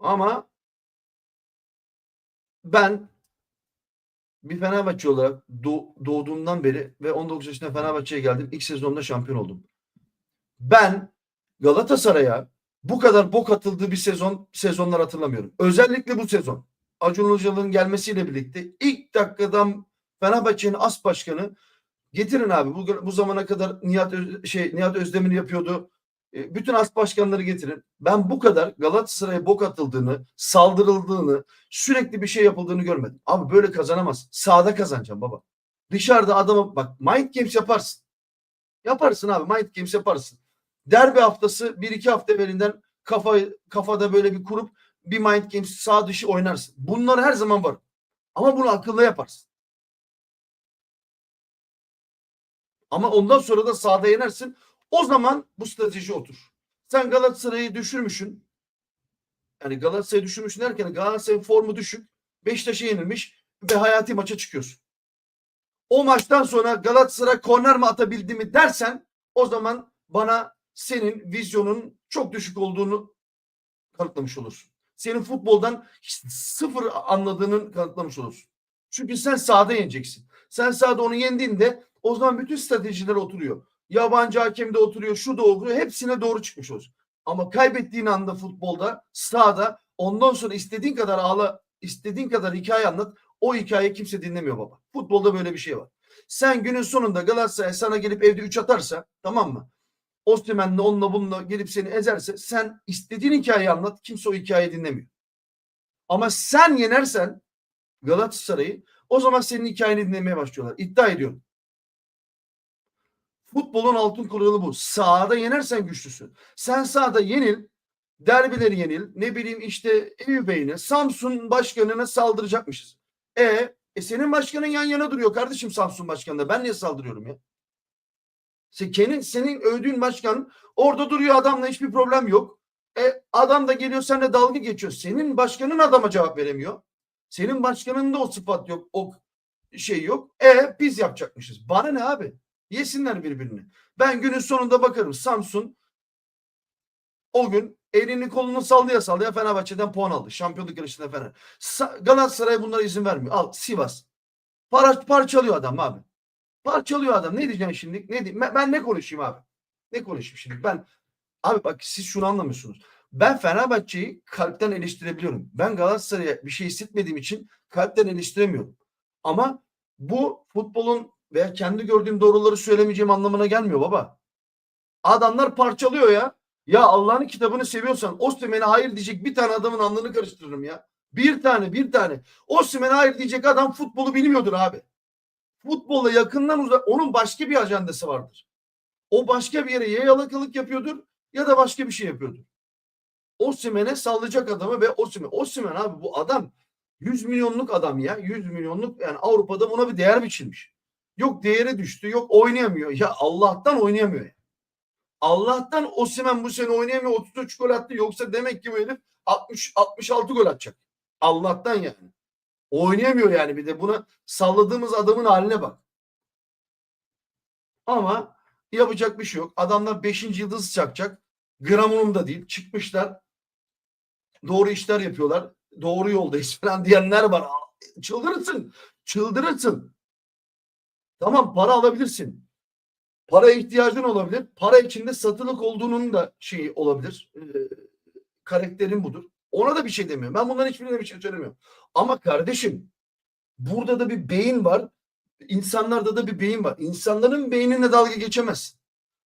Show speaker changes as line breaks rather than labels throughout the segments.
Ama ben bir Fenerbahçe olarak doğ- doğduğumdan beri ve 19 yaşında Fenerbahçe'ye geldim. İlk sezonda şampiyon oldum. Ben Galatasaray'a bu kadar bok atıldığı bir sezon sezonlar hatırlamıyorum. Özellikle bu sezon. Acun Ilıcalı'nın gelmesiyle birlikte ilk dakikadan Fenerbahçe'nin as başkanı getirin abi. Bu, bu zamana kadar Nihat şey Nihat Özdemir yapıyordu. E, Bütün as başkanları getirin. Ben bu kadar Galatasaray'a bok atıldığını, saldırıldığını, sürekli bir şey yapıldığını görmedim. Abi böyle kazanamaz. Sahada kazanacağım baba. Dışarıda adamı bak mind games yaparsın. Yaparsın abi mind games yaparsın. Derbi haftası bir iki hafta evvelinden kafa, kafada böyle bir kurup bir mind games sağ dışı oynarsın. Bunlar her zaman var. Ama bunu akıllı yaparsın. Ama ondan sonra da sahada yenersin. O zaman bu strateji otur. Sen Galatasaray'ı düşürmüşsün. Yani Galatasaray'ı düşürmüşsün derken Galatasaray'ın formu düşük. Beşiktaş'a yenilmiş ve hayati maça çıkıyorsun. O maçtan sonra Galatasaray korner mi atabildi mi dersen o zaman bana senin vizyonun çok düşük olduğunu kanıtlamış olursun. Senin futboldan sıfır anladığının kanıtlamış olursun. Çünkü sen sahada yeneceksin. Sen sahada onu yendiğinde o zaman bütün stratejiler oturuyor. Yabancı hakem de oturuyor, şu da oturuyor. Hepsine doğru çıkmış olursun. Ama kaybettiğin anda futbolda, sahada ondan sonra istediğin kadar ağla, istediğin kadar hikaye anlat. O hikayeyi kimse dinlemiyor baba. Futbolda böyle bir şey var. Sen günün sonunda Galatasaray sana gelip evde 3 atarsa tamam mı? Osimhen'le onunla bununla gelip seni ezerse sen istediğin hikayeyi anlat. Kimse o hikayeyi dinlemiyor. Ama sen yenersen Galatasaray'ı o zaman senin hikayeni dinlemeye başlıyorlar. İddia ediyorum. Futbolun altın kuralı bu. Sahada yenersen güçlüsün. Sen sahada yenil, derbileri yenil, ne bileyim işte Eyüp Bey'ine, Samsun başkanına saldıracakmışız. E, e senin başkanın yan yana duruyor kardeşim Samsun başkanına. Ben niye saldırıyorum ya? Senin, senin övdüğün başkan orada duruyor adamla hiçbir problem yok. E, adam da geliyor seninle dalga geçiyor. Senin başkanın adama cevap veremiyor. Senin başkanında o sıfat yok, o şey yok. E biz yapacakmışız. Bana ne abi? Yesinler birbirini. Ben günün sonunda bakarım Samsun o gün elini kolunu sallaya sallaya Fenerbahçe'den puan aldı. Şampiyonluk yarışında Fener. Sa- Galatasaray bunlara izin vermiyor. Al Sivas. Para, parçalıyor adam abi. Parçalıyor adam. Ne diyeceksin şimdi? Ne diyeyim? Ben, ben ne konuşayım abi? Ne konuşayım şimdi? Ben abi bak siz şunu anlamıyorsunuz. Ben Fenerbahçe'yi kalpten eleştirebiliyorum. Ben Galatasaray'a bir şey hissetmediğim için kalpten eleştiremiyorum. Ama bu futbolun veya kendi gördüğüm doğruları söylemeyeceğim anlamına gelmiyor baba. Adamlar parçalıyor ya. Ya Allah'ın kitabını seviyorsan Osimhen'e hayır diyecek bir tane adamın alnını karıştırırım ya. Bir tane bir tane. Osimhen'e hayır diyecek adam futbolu bilmiyordur abi. Futbolla yakından uzak onun başka bir ajandası vardır. O başka bir yere ya yalakalık yapıyordur ya da başka bir şey yapıyordur. Osimhen'e sallayacak adamı ve Osimhen. Osimhen abi bu adam 100 milyonluk adam ya. 100 milyonluk yani Avrupa'da buna bir değer biçilmiş. Yok değeri düştü. Yok oynayamıyor. Ya Allah'tan oynayamıyor. ya. Allah'tan Osimhen bu sene oynayamıyor. 33 gol attı. Yoksa demek ki bu herif 60 66 gol atacak. Allah'tan yani. Oynayamıyor yani bir de buna salladığımız adamın haline bak. Ama yapacak bir şey yok. Adamlar 5. yıldız çakacak. Gram umurumda değil. Çıkmışlar. Doğru işler yapıyorlar. Doğru yoldayız falan diyenler var. Çıldırırsın. Çıldırırsın. Tamam para alabilirsin. Para ihtiyacın olabilir. Para içinde satılık olduğunun da şeyi olabilir. Ee, karakterin budur. Ona da bir şey demiyorum. Ben bunların hiçbirine bir şey söylemiyorum. Ama kardeşim burada da bir beyin var. İnsanlarda da bir beyin var. İnsanların beynine dalga geçemez.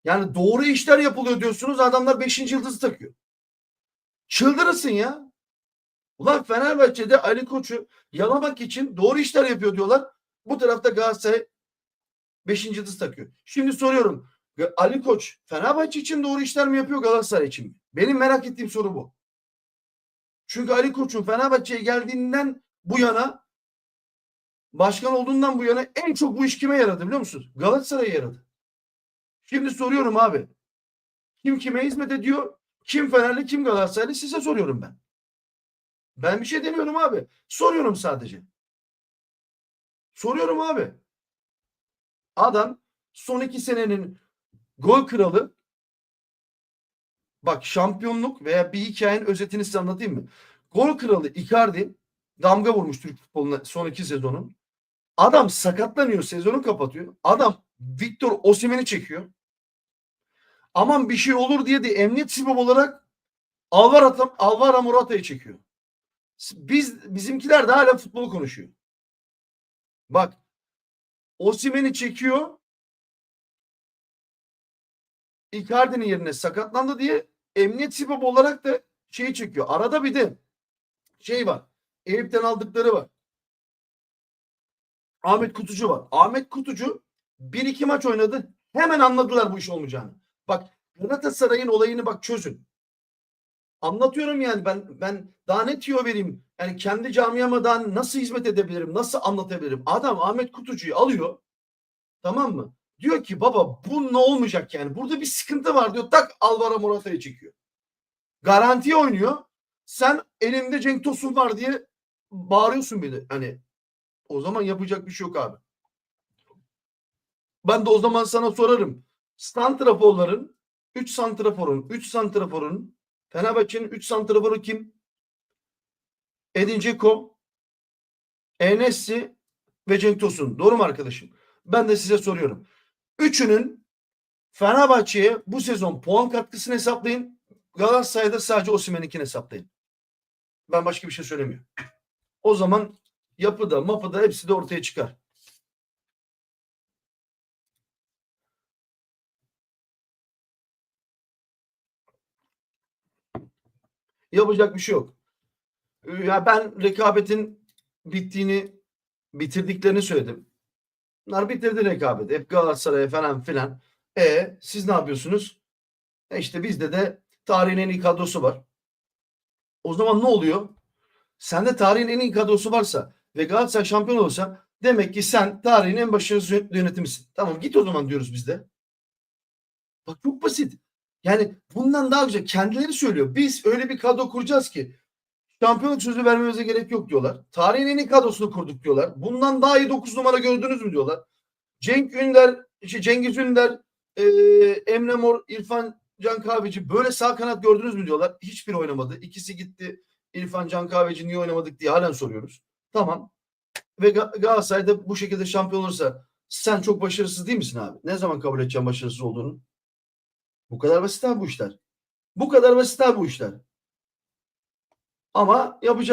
Yani doğru işler yapılıyor diyorsunuz. Adamlar 5. yıldızı takıyor. Çıldırırsın ya. Ulan Fenerbahçe'de Ali Koç'u yalamak için doğru işler yapıyor diyorlar. Bu tarafta Galatasaray 5. yıldız takıyor. Şimdi soruyorum. Ali Koç Fenerbahçe için doğru işler mi yapıyor Galatasaray için mi? Benim merak ettiğim soru bu. Çünkü Ali Koç'un Fenerbahçe'ye geldiğinden bu yana başkan olduğundan bu yana en çok bu iş kime yaradı biliyor musunuz? Galatasaray'a yaradı. Şimdi soruyorum abi. Kim kime hizmet ediyor? Kim Fenerli kim Galatasaraylı size soruyorum ben. Ben bir şey demiyorum abi. Soruyorum sadece. Soruyorum abi. Adam son iki senenin gol kralı bak şampiyonluk veya bir hikayenin özetini size anlatayım mı? Gol kralı Icardi damga vurmuş Türk futboluna son iki sezonun. Adam sakatlanıyor, sezonu kapatıyor. Adam Victor Osimhen'i çekiyor. Aman bir şey olur diye de emniyet sibop olarak Alvaro, Alvaro Morata'yı çekiyor. Biz bizimkiler de hala futbol konuşuyor. Bak Osimhen'i çekiyor. Icardi'nin yerine sakatlandı diye emniyet sibop olarak da şeyi çekiyor. Arada bir de şey var. Eyüp'ten aldıkları var. Ahmet Kutucu var. Ahmet Kutucu bir iki maç oynadı. Hemen anladılar bu iş olmayacağını. Bak Galatasaray'ın olayını bak çözün. Anlatıyorum yani ben ben daha ne tüyo vereyim? Yani kendi camiama daha nasıl hizmet edebilirim? Nasıl anlatabilirim? Adam Ahmet Kutucu'yu alıyor. Tamam mı? Diyor ki baba bu ne olmayacak yani? Burada bir sıkıntı var diyor. Tak Alvaro Morata'yı çekiyor. Garantiye oynuyor. Sen elinde Cenk Tosun var diye bağırıyorsun de. Hani o zaman yapacak bir şey yok abi. Ben de o zaman sana sorarım. Santraforların 3 santraforun 3 santraforun Fenerbahçe'nin 3 santraforu kim? Edin Dzeko, Enes'i ve Cenk Tosun. Doğru mu arkadaşım? Ben de size soruyorum. Üçünün Fenerbahçe'ye bu sezon puan katkısını hesaplayın. Galatasaray'da sadece Osimhen'inkini hesaplayın. Ben başka bir şey söylemiyorum. O zaman yapıda, mapıda hepsi de ortaya çıkar. Yapacak bir şey yok. Ee, Ya ben rekabetin bittiğini, bitirdiklerini söyledim. Bunlar bitirdi rekabeti. Hep Galatasaray'a falan filan. E siz ne yapıyorsunuz? E işte bizde de tarihin en iyi kadrosu var. O zaman ne oluyor? Sende tarihin en iyi kadrosu varsa ve Galatasaray şampiyon olursa demek ki sen tarihin en başarılı yö- yönetimisin. Tamam git o zaman diyoruz biz de. Bak çok basit. Yani bundan daha güzel. Kendileri söylüyor. Biz öyle bir kadro kuracağız ki şampiyonluk sözü vermemize gerek yok diyorlar. Tarihin en iyi kadrosunu kurduk diyorlar. Bundan daha iyi 9 numara gördünüz mü diyorlar. Cenk Ünder, işte Cengiz Ünder, e, Emre Mor, İrfan Can Kahveci böyle sağ kanat gördünüz mü diyorlar. Hiçbir oynamadı. İkisi gitti. İrfan Can Kahveci niye oynamadık diye halen soruyoruz. Tamam. Ve Ga- Galatasaray'da bu şekilde şampiyon olursa sen çok başarısız değil misin abi? Ne zaman kabul edeceğim başarısız olduğunu? Bu kadar basit abi bu işler. Bu kadar basit abi bu işler. Ama yapacak